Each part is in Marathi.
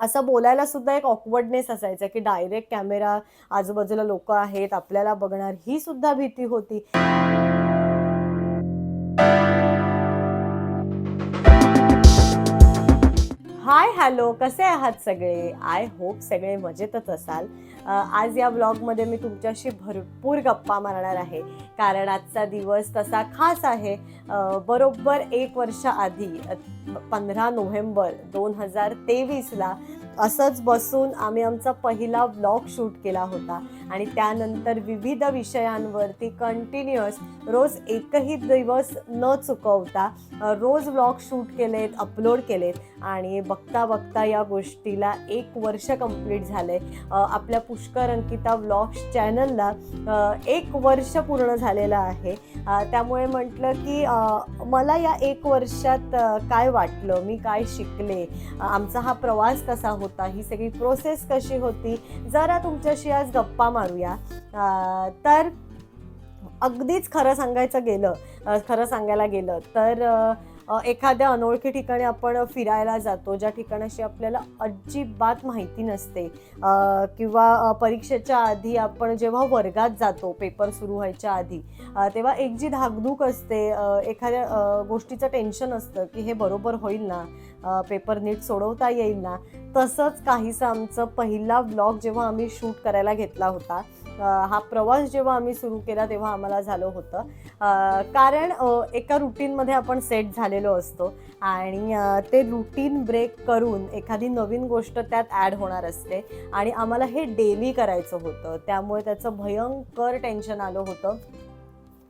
असं बोलायला सुद्धा एक ऑकवर्डनेस असायचा की डायरेक्ट कॅमेरा आजूबाजूला लोक आहेत आपल्याला बघणार ही सुद्धा भीती होती. हाय हॅलो कसे आहात सगळे? आय होप सगळे मजेतच असाल. आज या ब्लॉगमध्ये मी तुमच्याशी भरपूर गप्पा मारणार आहे. कारण आजचा दिवस तसा खास आहे. बरोबर एक वर्ष आधी पंधरा नोव्हेंबर दोन हजार तेवीसला असंच बसून आम्ही आमचा पहिला ब्लॉग शूट केला होता. आणि त्यानंतर विविध विषयांवरती कंटिन्युअस रोज एकही दिवस न चुकवता रोज ब्लॉग शूट केलेत अपलोड केलेत. आणि बघता बघता या गोष्टीला एक वर्ष कंप्लीट झाले. आपल्या पुष्कर अंकिता ब्लॉग्स चॅनलला एक वर्ष पूर्ण झालेलं आहे. त्यामुळे म्हटलं की मला या एक वर्षात काय वाटलं? मी काय शिकले? आमचा हा प्रवास कसा होता. ही सगळी प्रोसेस कशी होती? जरा तुमच्याशी आज गप्पा मारूया. अ, तर अगदीच खरं सांगायचं गेलं खरं सांगायला गेलं तर एखाद्या अनोळखी ठिकाणी आपण फिरायला जातो ज्या ठिकाणाशी आपल्याला अजिबात माहिती नसते किंवा परीक्षेच्या आधी आपण जेव्हा वर्गात जातो पेपर सुरू व्हायच्या आधी तेव्हा एक जी धाकधूक असते एखाद्या गोष्टीचं टेन्शन असतं की हे बरोबर होईल ना पेपर नीट सोडवता येईल ना तसंच काहीसं आमचं पहिला ब्लॉग जेव्हा आम्ही शूट करायला घेतला होता हा प्रवास जेव्हा आम्ही सुरू केला तेव्हा आम्हाला झालं होतं. कारण एका रुटीनमध्ये आपण सेट झालेलो असतो आणि ते रुटीन ब्रेक करून एखादी नवीन गोष्ट त्यात ॲड होणार असते आणि आम्हाला हे डेली करायचं होतं. त्यामुळे त्याचं भयंकर टेन्शन आलं होतं.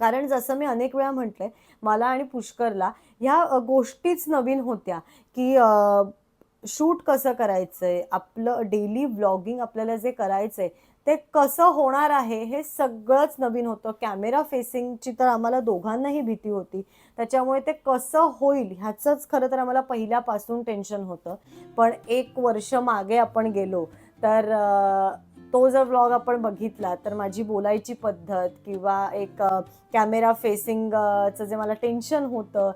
कारण जसं मी अनेक वेळा म्हटलंय मला आणि पुष्करला ह्या गोष्टीच नवीन होत्या की शूट कसं करायचं आहे आपलं डेली व्लॉगिंग आपल्याला जे करायचं आहे ते कसं होणार आहे हे सगळंच नवीन होतं. कॅमेरा फेसिंगची तर आम्हाला दोघांनाही भीती होती. त्याच्यामुळे ते कसं होईल ह्याचंच खरं तर आम्हाला पहिल्यापासून टेन्शन होतं. पण एक वर्ष मागे आपण गेलो तर तो जर व्लॉग आपण बघितला तर माझी बोलायची पद्धत किंवा एक कॅमेरा फेसिंगचं जे मला टेन्शन होतं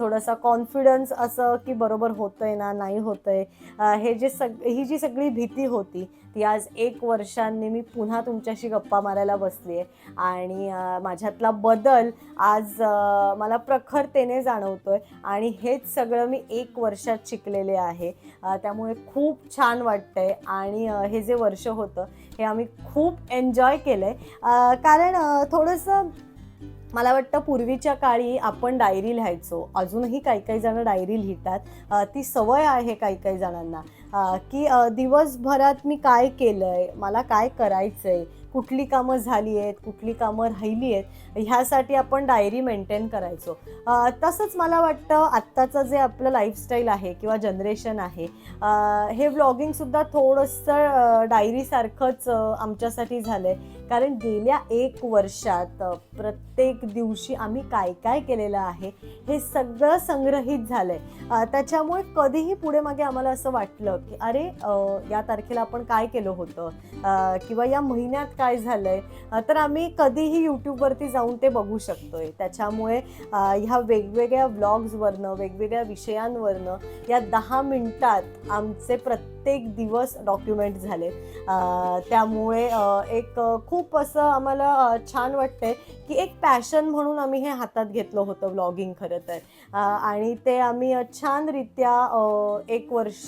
थोडंसं कॉन्फिडन्स असं की बरोबर होतं आहे ना नाही होतं आहे हे जे सग ही जी सगळी भीती होती ती आज एक वर्षांनी मी पुन्हा तुमच्याशी गप्पा मारायला बसली आहे. आणि माझ्यातला बदल आज मला प्रखरतेने जाणवतो आहे आणि हेच सगळं मी एक वर्षात शिकलेले आहे. त्यामुळे खूप छान वाटतं आहे आणि हे जे वर्ष होतं हे आम्ही खूप एन्जॉय केलं आहे कारण थोडंसं मला वाटतं पूर्वीच्या काळी आपण डायरी लिहायचो. अजूनही काही काही जण डायरी लिहितात. ती सवय आहे काही काही जणांना. की दिवसभरात मी काय केलं आहे मला काय करायचं आहे कुठली कामं झाली आहेत कुठली कामं राहिली आहेत ह्यासाठी आपण डायरी मेंटेन करायचो. तसंच मला वाटतं आत्ताचं जे आपलं लाईफस्टाईल आहे किंवा जनरेशन आहे हे व्लॉगिंगसुद्धा थोडंसं डायरीसारखंच आमच्यासाठी झालं आहे कारण गेल्या एक वर्षात प्रत्येक दिवशी आम्ही काय काय केलेलं आहे हे सगळं संग्रहित झालं आहे त्याच्यामुळे कधीही पुढे मागे आम्हाला असं वाटलं की अरे या तारखेला आपण काय केलं होतं? किंवा या महिन्यात काय झालंय? तर आम्ही कधीही यूट्यूबवरती जाऊन ते बघू शकतोय. त्याच्यामुळे ह्या वेगवेगळ्या व्लॉग्सवरनं वेगवेगळ्या विषयांवरनं या दहा मिनिटात आमचे प्रत्येक प्रत्येक दिवस डॉक्युमेंट झाले. त्यामुळे एक खूप असं आम्हाला छान वाटतंय की एक पॅशन म्हणून आम्ही हे हातात घेतलं होतं व्लॉगिंग खरं तर. आणि ते आम्ही छानरित्या एक वर्ष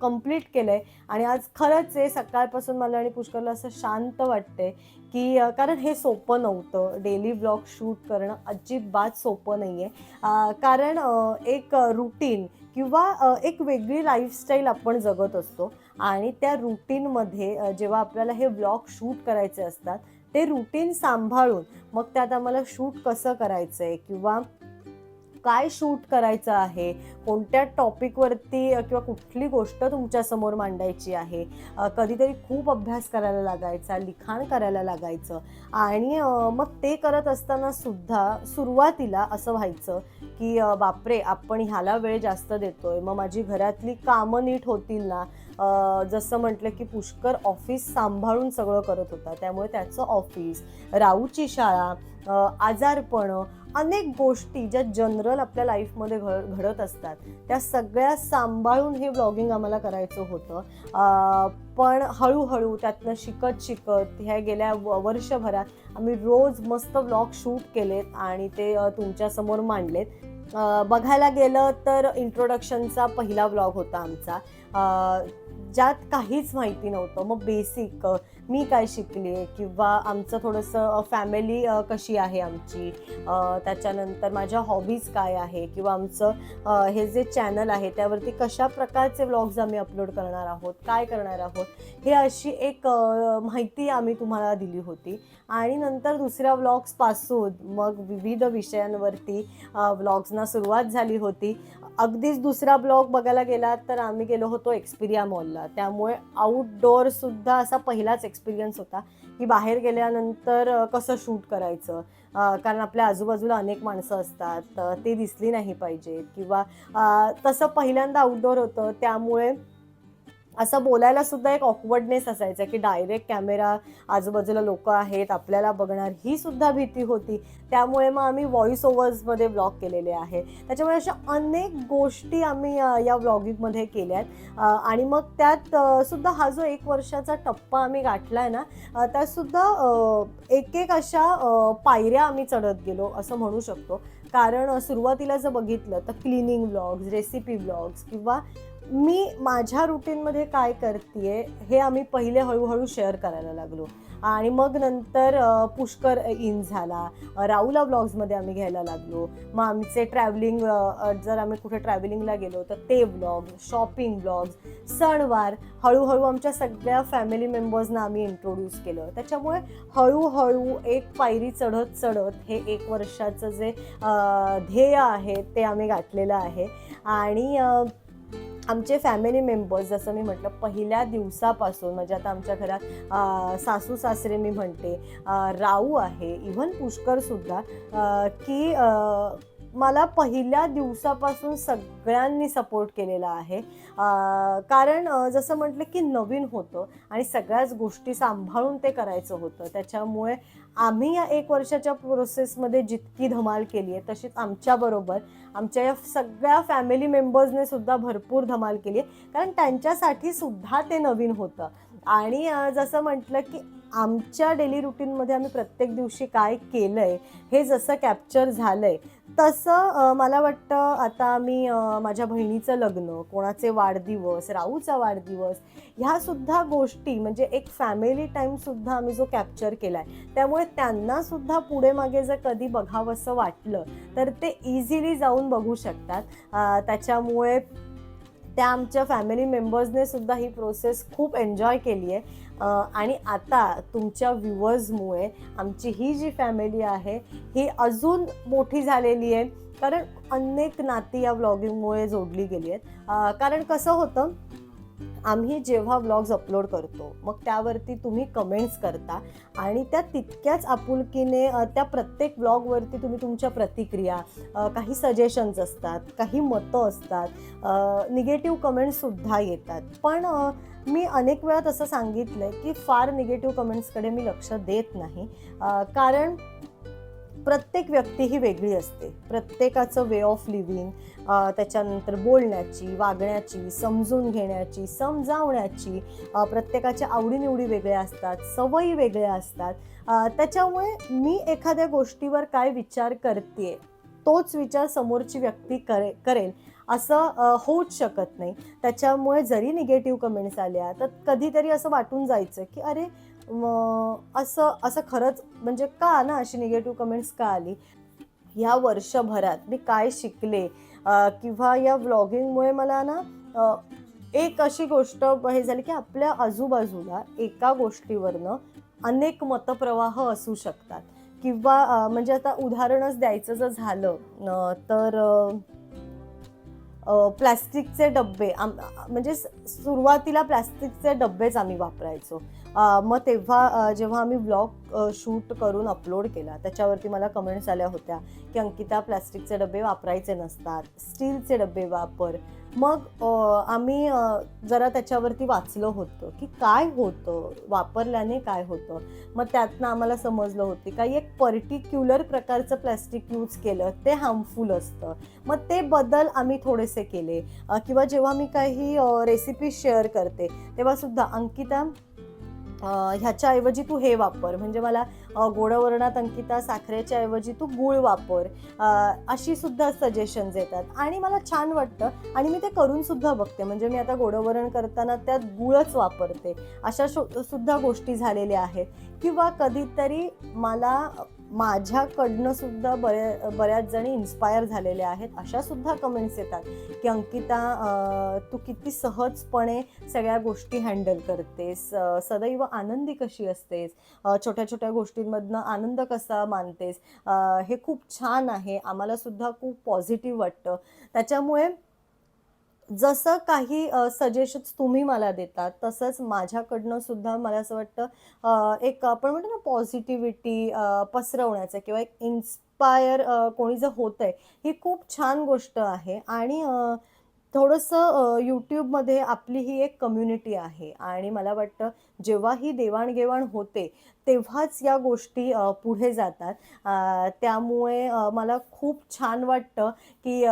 कंप्लीट केलं आहे आणि आज खरंच आहे सकाळपासून मला आणि पुष्करला असं शांत वाटते की कारण हे सोपं नव्हतं. डेली ब्लॉग शूट करणं अजिबात सोपं नाही आहे कारण एक रुटीन किंवा एक वेगळी लाईफस्टाईल आपण जगत असतो. आणि त्या रुटीनमध्ये जेव्हा आपल्याला हे ब्लॉग शूट करायचे असतात ते रुटीन सांभाळून मग त्यात आम्हाला शूट कसं करायचं आहे किंवा काय शूट करायचं आहे? कोणत्या टॉपिकवरती किंवा कुठली गोष्ट तुमच्यासमोर मांडायची आहे? कधीतरी खूप अभ्यास करायला लागायचा लिखाण करायला लागायचं आणि मग ते करत असताना सुद्धा सुरुवातीला असं व्हायचं की बापरे आपण ह्याला वेळ जास्त देतोय. मग माझी घरातली कामं नीट होतील ना? जसं म्हटलं की पुष्कर ऑफिस सांभाळून सगळं करत होता. त्यामुळे त्याचं ऑफिस राऊची शाळा आजारपणं अनेक गोष्टी ज्या जनरल आपल्या लाईफमध्ये घ घडत असतात त्या सगळ्या सांभाळून हे व्लॉगिंग आम्हाला करायचं होतं. पण हळूहळू त्यातनं शिकत शिकत ह्या गेल्या व- वर्षभरात आम्ही रोज मस्त व्लॉग शूट केलेत आणि ते तुमच्यासमोर मांडलेत. बघायला गेलं तर इंट्रोडक्शनचा पहिला व्लॉग होता आमचा. ज्यात काहीच माहिती नव्हतं. मग बेसिक मी काय शिकले किंवा आमचं थोडंसं फॅमिली कशी आहे आमची? त्याच्यानंतर माझ्या हॉबीज काय आहे? किंवा आमचं हे जे चॅनल आहे त्यावरती कशा प्रकारचे व्लॉग्स आम्ही अपलोड करणार आहोत? काय करणार आहोत? हे अशी एक माहिती आम्ही तुम्हाला दिली होती. आणि नंतर दुसऱ्या व्लॉग्सपासून मग विविध विषयांवरती व्लॉग्सना सुरुवात झाली होती. अगदीच दुसरा ब्लॉग बघायला गेला तर आम्ही गेलो होतो एक्सपिरिया मॉलला त्यामुळे आउटडोअरसुद्धा असा पहिलाच एक्सपिरियन्स होता की बाहेर गेल्यानंतर कसं शूट करायचं? कारण आपल्या आजूबाजूला अनेक माणसं असतात ती ते दिसली नाही पाहिजेत. किंवा तसं पहिल्यांदा आउटडोअर होतं त्यामुळे असं बोलायला सुद्धा एक ऑकवर्डनेस असायचा की डायरेक्ट कॅमेरा आजूबाजूला लोक आहेत आपल्याला बघणार ही सुद्धा भीती होती. त्यामुळे मग आम्ही व्हॉइस ओव्हर्समध्ये व्लॉग केलेले आहे. त्याच्यामुळे अशा अनेक गोष्टी आम्ही या व्लॉगिंगमध्ये केल्या आहेत आणि मग त्यात सुद्धा हा जो एक वर्षाचा टप्पा आम्ही गाठला आहे ना त्यातसुद्धा त्यात सुद्धा एक एक अशा पायऱ्या आम्ही चढत गेलो असं म्हणू शकतो. कारण सुरुवातीला जर बघितलं तर क्लिनिंग व्लॉग्स रेसिपी व्लॉग्स किंवा मी माझ्या रुटीनमध्ये काय करते हे आम्ही पहिले हळूहळू शेअर करायला लागलो. आणि मग नंतर पुष्कर इन झाला. राऊला व्लॉग्समध्ये आम्ही घ्यायला लागलो. मग आमचे ट्रॅव्हलिंग जर आम्ही कुठे ट्रॅव्हलिंगला गेलो तर ते व्लॉग शॉपिंग व्लॉग्स सणवार हळूहळू आमच्या सगळ्या फॅमिली मेंबर्सना आम्ही इंट्रोड्यूस केलं. त्याच्यामुळे हळूहळू एक पायरी चढत चढत हे एक वर्षाचं जे ध्येय आहे ते आम्ही गाठलेलं आहे. आणि आमचे फॅमिली मेंबर्स जसं मी म्हटलं पहिल्या दिवसापासून म्हणजे आता आमच्या घरात सासू सासरे मी म्हणते राऊ आहे इव्हन पुष्करसुद्धा की मला पहिल्या दिवसापासून सगळ्यांनी सपोर्ट केलेला आहे. कारण जसं म्हटलं की नवीन होतं आणि सगळ्याच गोष्टी सांभाळून ते करायचं होतं. त्याच्यामुळे आम्ही या एक वर्षाच्या प्रोसेसमध्ये जितकी धमाल केली आहे तशीच आमच्याबरोबर आमच्या या सगळ्या फॅमिली मेंबर्सने सुद्धा भरपूर धमाल केली आहे. कारण त्यांच्यासाठी सुद्धा ते नवीन होतं. आणि जसं म्हटलं की आमच्या डेली रुटीनमध्ये आम्ही प्रत्येक दिवशी काय केलं आहे हे जसं कॅप्चर झालं आहे तसं मला वाटतं आता मी माझ्या बहिणीचं लग्न कोणाचे वाढदिवस राहूचा वाढदिवस ह्या सुद्धा गोष्टी म्हणजे एक फॅमिली टाईमसुद्धा आम्ही जो कॅप्चर केला आहे त्यामुळे त्यांनासुद्धा पुढे मागे जर कधी बघावंसं वाटलं तर ते इझिली जाऊन बघू शकतात. त्याच्यामुळे त्या आमच्या फॅमिली मेंबर्सने सुद्धा ही प्रोसेस खूप एन्जॉय केली आहे. आणि आता तुमच्या व्ह्युअर्समुळे आमची ही जी फॅमिली आहे ही अजून मोठी झालेली आहे. कारण अनेक नाती या व्लॉगिंगमुळे जोडली गेली आहेत. कारण कसं होतं आम्ही जेव्हा व्लॉग्स अपलोड करतो मग त्यावरती तुम्ही कमेंट्स करता आणि त्या तितक्याच आपुलकीने त्या प्रत्येक व्लॉगवरती तुम्ही तुमच्या प्रतिक्रिया काही सजेशन्स असतात काही मतं असतात निगेटिव्ह कमेंट्ससुद्धा येतात. पण मी अनेक वेळा तसं सांगितलं आहे की फार निगेटिव्ह कमेंट्सकडे मी लक्ष देत नाही. कारण प्रत्येक व्यक्ती ही वेगळी असते. प्रत्येकाचं वे ऑफ लिव्हिंग त्याच्यानंतर बोलण्याची वागण्याची समजून घेण्याची समजावण्याची प्रत्येकाच्या आवडीनिवडी वेगळ्या असतात सवयी वेगळ्या असतात. त्याच्यामुळे मी एखाद्या गोष्टीवर काय विचार करते तोच विचार समोरची व्यक्ती करे करेल. असं होऊच शकत नाही. त्याच्यामुळे जरी निगेटिव्ह कमेंट्स आल्या तर कधीतरी असं वाटून जायचं की अरे असं असं खरंच म्हणजे का ना अशी निगेटिव्ह कमेंट्स का आली? ह्या वर्षभरात मी काय शिकले? किंवा या व्लॉगिंगमुळे मला ना एक अशी गोष्ट हे झाली की आपल्या आजूबाजूला एका गोष्टीवरनं अनेक मतप्रवाह असू शकतात. किंवा म्हणजे आता उदाहरणच द्यायचं जर झालं तर प्लॅस्टिकचे डब्बे आम म्हणजे सुरुवातीला प्लॅस्टिकचे डब्बेच आम्ही वापरायचो. मग तेव्हा जेव्हा आम्ही ब्लॉग शूट करून अपलोड केला त्याच्यावरती मला कमेंट्स आल्या होत्या की अंकिता प्लॅस्टिकचे डबे वापरायचे नसतात स्टीलचे डबे वापर मग आम्ही जरा त्याच्यावरती वाचलं होतं की काय होतं? वापरल्याने काय होतं? मग त्यातनं आम्हाला समजलं होतं काही एक पर्टिक्युलर प्रकारचं प्लॅस्टिक यूज केलं ते हार्मफुल असतं. मग ते बदल आम्ही थोडेसे केले. किंवा जेव्हा मी काही रेसिपी शेअर करते तेव्हासुद्धा अंकिता ह्याच्याऐवजी तू हे वापर. म्हणजे मला गोडवर्णात अंकिता साखरेच्या ऐवजी तू गूळ वापर. अशी सुद्धा सजेशन्स येतात. आणि मला छान वाटतं आणि मी ते करून सुद्धा बघते. म्हणजे मी आता गोडवरण करताना त्यात गुळच वापरते. अशा शो- सुद्धा गोष्टी झालेल्या आहेत. किंवा कधीतरी मला माझ्याकडनं सुद्धा बऱ्या बऱ्याच जणी इन्स्पायर झालेल्या आहेत. अशा सुद्धा कमेंट्स येतात की अंकिता तू किती सहजपणे सगळ्या गोष्टी हँडल करतेस. सदैव आनंदी कशी असतेस? छोट्या छोट्या गोष्टींमधनं आनंद कसा मानतेस? हे खूप छान आहे. आम्हाला सुद्धा खूप पॉझिटिव्ह वाटतं. त्याच्यामुळे जसं काही सजेशन्स तुम्ही मला देतात तसंच माझ्याकडनं सुद्धा मला असं वाटतं एक आपण म्हणतो ना पॉझिटिव्हिटी पसरवण्याचं किंवा एक इन्स्पायर कोणी जर होतं आहे ही खूप छान गोष्ट आहे. आणि थोडंसं यूट्यूबमध्ये आपली ही एक कम्युनिटी आहे. आणि मला वाटतं जेव्हा ही देवाणघेवाण होते तेव्हाच या गोष्टी पुढे जातात. त्यामुळे मला खूप छान वाटतं की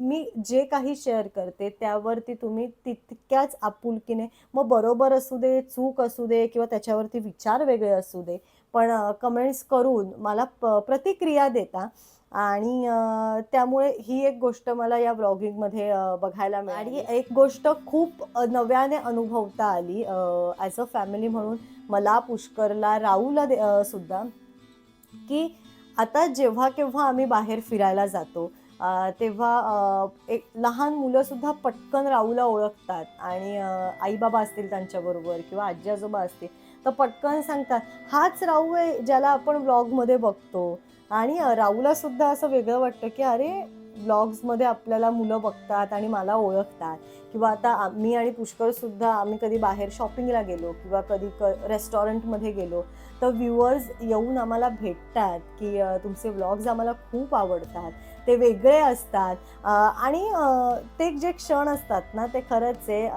मी जे काही शेअर करते त्यावरती तुम्ही तितक्याच आपुलकीने मग बरोबर असू दे चूक असू दे किंवा त्याच्यावरती विचार वेगळे असू दे पण कमेंट्स करून मला प प्रतिक्रिया देता. आणि त्यामुळे ही एक गोष्ट मला या ब्लॉगिंगमध्ये बघायला मिळाली. आणि एक गोष्ट खूप नव्याने अनुभवता आली ॲज अ फॅमिली म्हणून मला पुष्करला राहूला दे- सुद्धा की आता जेव्हा केव्हा आम्ही बाहेर फिरायला जातो तेव्हा एक लहान मुलं सुद्धा पटकन राहूला ओळखतात आणि आई बाबा असतील त्यांच्याबरोबर किंवा आजी आजोबा असतील तर पटकन सांगतात हाच राहू आहे ज्याला आपण व्लॉगमध्ये बघतो आणि राहूलासुद्धा राहूला सुद्धा असं वेगळं वाटतं की अरे ब्लॉग्समध्ये आपल्याला मुलं बघतात आणि मला ओळखतात. किंवा आता मी आणि पुष्कळसुद्धा आम्ही कधी बाहेर शॉपिंगला गेलो किंवा कधी क रेस्टॉरंटमध्ये गेलो तर व्ह्युअर्स येऊन आम्हाला भेटतात की तुमचे व्लॉग्स आम्हाला खूप आवडतात. ते वेगळे असतात. आणि ते जे क्षण असतात ना ते खरंच आहे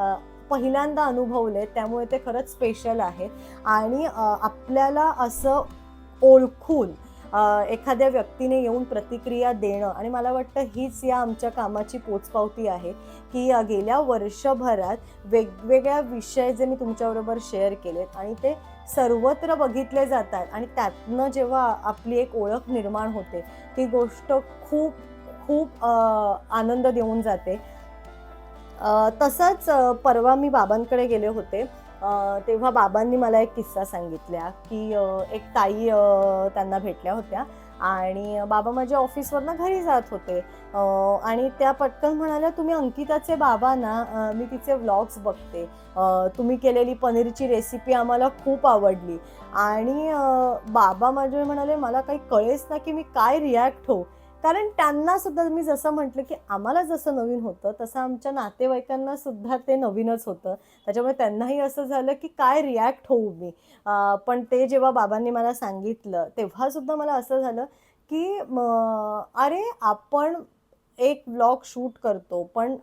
पहिल्यांदा अनुभवले त्यामुळे ते खरंच स्पेशल आहे. आणि आपल्याला असं ओळखून एखाद्या व्यक्तीने येऊन प्रतिक्रिया देणं आणि मला वाटतं हीच या आमच्या कामाची पोचपावती आहे की गेल्या वर्षभरात वेगवेगळ्या विषय जे मी तुमच्याबरोबर शेअर केलेत आणि ते सर्वत्र बघितले जातात आणि त्यातनं जेव्हा आपली एक ओळख निर्माण होते ती गोष्ट खूप खूप आनंद देऊन जाते. तसंच परवा मी बाबांकडे गेले होते तेव्हा बाबांनी मला एक किस्सा सांगितल्या की एक ताई त्यांना भेटल्या होत्या आणि बाबा माझ्या ऑफिसवरनं घरी जात होते. आणि त्या पटकन म्हणाल्या तुम्ही अंकिताचे बाबा ना मी तिचे व्लॉग्स बघते. तुम्ही केलेली पनीरची रेसिपी आम्हाला खूप आवडली. आणि बाबा माझे म्हणाले मला काही कळेच ना की मी काय रिॲक्ट होऊ. कारण त्यांना सुद्धा मी जसं म्हटलं की आम्हाला जसं नवीन होतं तसं आमच्या नातेवाईकांना सुद्धा ते नवीनच होतं. त्याच्यामुळे त्यांनाही असं झालं की काय रिॲक्ट होऊ मी? पण ते जेव्हा बाबांनी मला सांगितलं तेव्हासुद्धा मला असं झालं की अरे आपण एक व्लॉग शूट करतो पण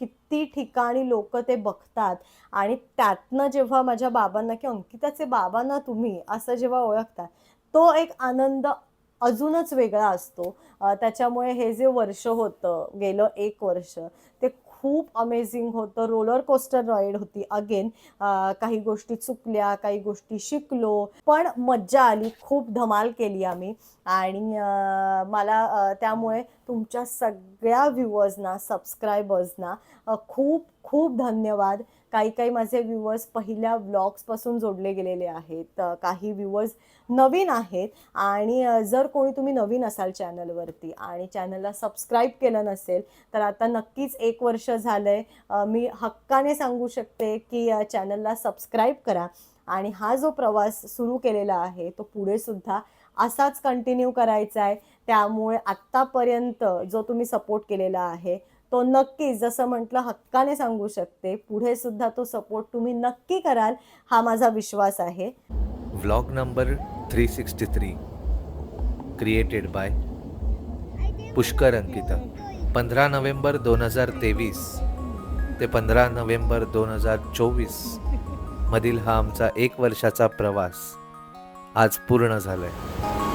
किती ठिकाणी लोक ते बघतात आणि त्यातनं जेव्हा माझ्या बाबांना किंवा अंकिताचे बाबांना तुम्ही असं जेव्हा ओळखता तो एक आनंद अजूनच वेगळा असतो. त्याच्यामुळे हे जे वर्ष होतं गेलं एक वर्ष ते खूप अमेझिंग होतं. रोलर कोस्टर राईड होती अगेन काही गोष्टी चुकल्या काही गोष्टी शिकलो. पण मज्जा आली खूप धमाल केली आम्ही. आणि मला त्यामुळे तुमच्या सगळ्या व्ह्युअर्सना सबस्क्रायबर्सना खूप खूप धन्यवाद. काही काही माझे व्ह्युअर्स पहिल्या व्लॉग्सपासून जोडले गेलेले आहेत. काही व्ह्युअर्स नवीन आहेत. आणि जर कोणी तुम्ही नवीन असाल चॅनलवरती आणि चॅनलला सबस्क्राईब केलं नसेल तर आता नक्कीच एक वर्ष झालं आहे मी हक्काने सांगू शकते की चॅनलला सबस्क्राईब करा. आणि हा जो प्रवास सुरू केलेला आहे तो पुढे सुद्धा असाच कंटिन्यू करायचा आहे त्यामुळे आत्तापर्यंत जो तुम्ही सपोर्ट केलेला आहे तो नक्कीच जसं म्हटलं हक्काने सांगू शकते. पुढे सुद्धा तो सपोर्ट तुम्ही नक्की कराल हा माझा विश्वास आहे. Vlog number three sixty three created by Pushkar Ankita पंधरा नोव्हेंबर दोन हजार तेवीस ते पंधरा नोव्हेंबर दोन हजार चोवीस मधील हा आमचा एक वर्षाचा प्रवास आज पूर्ण झाला आहे